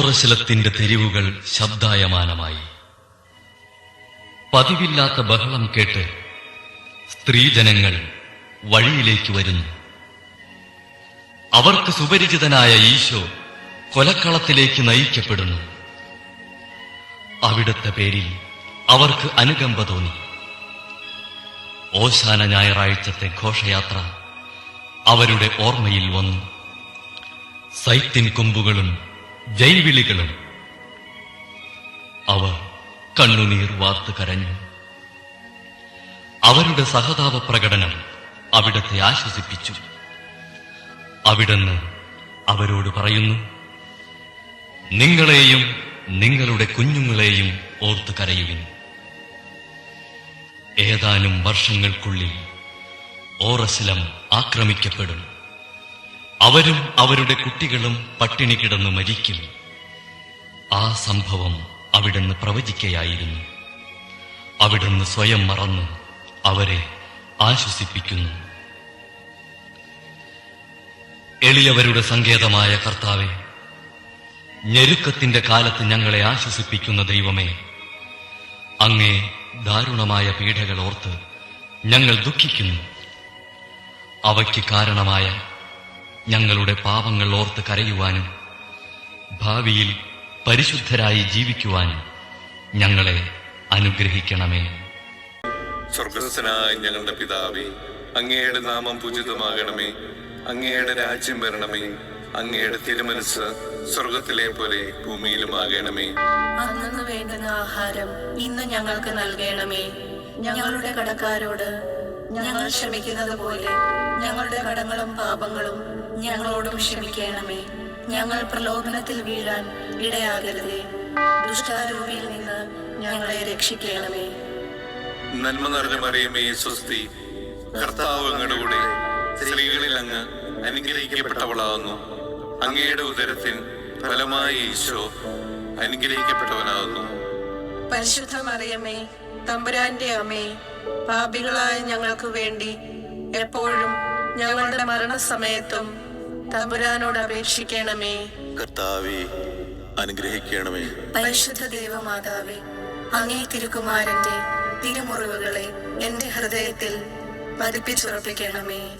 ഓറശലത്തിന്റെ തെരുവുകൾ ശബ്ദായമാനമായി. പതിവില്ലാത്ത ബഹളം കേട്ട് സ്ത്രീജനങ്ങൾ വഴിയിലേക്ക് വരുന്നു. അവർക്ക് സുപരിചിതനായ ഈശോ കൊലക്കളത്തിലേക്ക് നയിക്കപ്പെടുന്നു. അവിടുത്തെ പേരിൽ അവർക്ക് അനുകമ്പ തോന്നി. ഓശാന ഞായറാഴ്ചത്തെ ഘോഷയാത്ര അവരുടെ ഓർമ്മയിൽ വന്നു. സൈത്തിൻ കൊമ്പുകളും ജൈവിളികളും അവർ കണ്ണുനീർ വാർത്ത് കരഞ്ഞു. അവരുടെ സഹതാപ പ്രകടനം അവിടത്തെ ആശ്വസിപ്പിച്ചു. അവിടുന്ന് അവരോട് പറയുന്നു നിങ്ങളെയും നിങ്ങളുടെ കുഞ്ഞുങ്ങളെയും ഓർത്ത് കരയുവിൻ. ഏതാനും വർഷങ്ങൾക്കുള്ളിൽ ഓറസിലം ആക്രമിക്കപ്പെടും. അവരും അവരുടെ കുട്ടികളും പട്ടിണി കിടന്ന് മരിക്കും ആ സംഭവം അവിടുന്ന് പ്രവചിക്കയായിരുന്നു. അവിടുന്ന് സ്വയം മറന്ന് അവരെ ആശ്വസിപ്പിക്കുന്നു. എളിയവരുടെ സങ്കേതമായ കർത്താവെ ഞെരുക്കത്തിന്റെ കാലത്ത് ഞങ്ങളെ ആശ്വസിപ്പിക്കുന്ന ദൈവമേ അങ്ങേ ദാരുണമായ പീഡകൾ ഓർത്ത് ഞങ്ങൾ ദുഃഖിക്കുന്നു. അവയ്ക്ക് കാരണമായ ഞങ്ങളുടെ പാപങ്ങൾ ഓർത്ത് കരയുവാനും ഭാവിയിൽ പരിശുദ്ധരായി ജീവിക്കുവാനും ഞങ്ങളെ അനുഗ്രഹിക്കണമേ. സ്വർഗസ്ഥനായ ഞങ്ങളുടെ പിതാവേ അങ്ങയുടെ നാമം പൂജിതമാകണമേ. അങ്ങയുടെ രാജ്യം വരണമേ. അങ്ങയുടെ തിരുമനസ് സ്വർഗത്തിലെ പോലെ ഭൂമിയിലുമാകണമേ. അന്നു വേണ്ടുന്ന ആഹാരം ഇന്ന് ഞങ്ങൾക്ക് നൽകണമേ. ഞങ്ങളുടെ കടക്കാരോട് ഞങ്ങൾ ക്ഷമിക്കുന്നത് പോലെ ഞങ്ങളുടെ കടങ്ങളും പാപങ്ങളും ഞങ്ങളോടും ക്ഷമിക്കണമേ. ഞങ്ങൾ പ്രലോഭനത്തിൽ വീഴാൻ ഇടയാകരുതേ. ദുഷ്ടാരൂപിയിൽ നിന്ന് ഞങ്ങളെ രക്ഷിക്കണമേ. നന്മ നിറഞ്ഞ മറിയമേ സ്വസ്തി. കർത്താവ് അങ്ങയുടെ കൂടെ സ്ത്രീകളിൽ അങ്ങ് അനുഗ്രഹിക്കപ്പെട്ടവളാകുന്നു. അങ്ങയുടെ ഉദരത്തിൻ ഫലമായ ഈശോ അനുഗ്രഹിക്കപ്പെട്ടവനാകുന്നു. പരിശുദ്ധ മറിയമ്മേ തമ്പുരാന്റെ അമ്മേ പാപികളായ ഞങ്ങൾക്ക് വേണ്ടി എപ്പോഴും ഞങ്ങളുടെ മരണസമയത്തും തമ്പുരാനോട് അപേക്ഷിക്കണമേ. കർത്താവെ അനുഗ്രഹിക്കണമേ. പരിശുദ്ധ ദേവമാതാവേ അങ്ങേ തിരുകുമാരന്റെ തിരുമുറിവുകളെ എന്റെ ഹൃദയത്തിൽ പതിപ്പിച്ചുറപ്പിക്കണമേ.